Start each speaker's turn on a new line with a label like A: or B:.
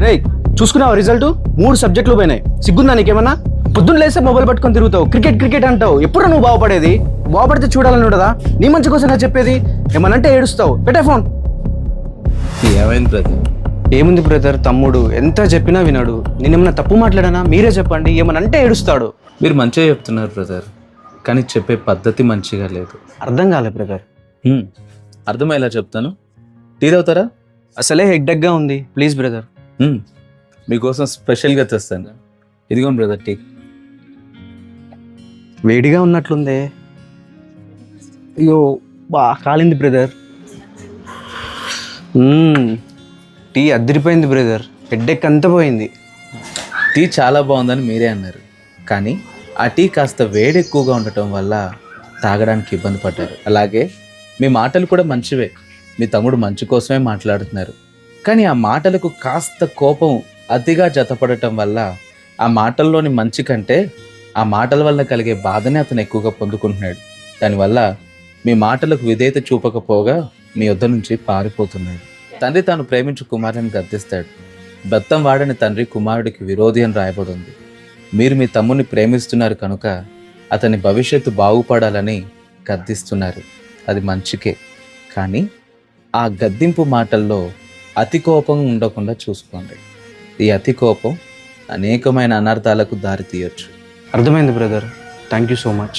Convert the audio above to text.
A: రే చూసుకున్నావా result మూడు సబ్జెక్టులు పోయినాయి. సిగ్గుందా నీకేమన్నా? పొద్దున్న లేస్తే మొబైల్ పట్టుకొని తిరుగుతావు. క్రికెట్ క్రికెట్ అంటావు. ఎప్పుడు నువ్వు బాగుపడేది? బాగుపడితే చూడాలని ఉండదా? నీ మంచి కోసం నా చెప్పేది? ఏమనంటే ఏడుస్తావు. పెట్టే ఫోన్.
B: ఏమైంది బ్రదర్
A: ఏముంది బ్రదర్ తమ్ముడు ఎంత చెప్పినా వినాడు. నేనేమన్నా తప్పు మాట్లాడానా? మీరే చెప్పండి. ఏమనంటే ఏడుస్తాడు.
B: మీరు మంచిగా చెప్తున్నారు బ్రదర్ కానీ చెప్పే పద్ధతి మంచిగా లేదు.
A: అర్థం కాలే బ్రదర్.
B: అర్థమయ్యేలా చెప్తాను. టీ తాగుతారా?
A: అసలే హెడ్డెక్గా ఉంది. Please brother.
B: మీకోసం స్పెషల్గా తెస్తాను. ఇదిగోండి బ్రదర్ టీ
A: వేడిగా ఉన్నట్లుందే. అయ్యో బా కాలింది బ్రదర్ టీ అద్దరిపోయింది బ్రదర్ హెడ్డెక్ అంతా పోయింది.
B: టీ చాలా బాగుందని మీరే అన్నారు. కానీ ఆ టీ కాస్త వేడి ఎక్కువగా ఉండటం వల్ల తాగడానికి ఇబ్బంది పడ్డారు. అలాగే మీ మాటలు కూడా మంచివే. మీ తమ్ముడు మంచి కోసమే మాట్లాడుతున్నారు. కానీ ఆ మాటలకు కాస్త కోపం అతిగా జతపడటం వల్ల ఆ మాటల్లోని మంచి కంటే ఆ మాటల వల్ల కలిగే బాధనే అతను ఎక్కువగా పొందుకుంటున్నాడు. దానివల్ల మీ మాటలకు విధేయత చూపకపోగా మీ యొద్ద నుంచి పారిపోతున్నాడు. తండ్రి తాను ప్రేమించు కుమారుని గద్దిస్తాడు. బెత్తం వాడని తండ్రి కుమారుడికి విరోధి అని రాయబడింది. మీరు మీ తమ్ముని ప్రేమిస్తున్నారు కనుక అతని భవిష్యత్తు బాగుపడాలని గద్దిస్తున్నారు. అది మంచికే. కానీ ఆ గద్దింపు మాటల్లో అతి కోపం ఉండకుండా చూసుకోండి. ఈ అతి కోపం అనేకమైన అనర్థాలకు దారి తీయొచ్చు
A: అర్థమైంది brother thank you so much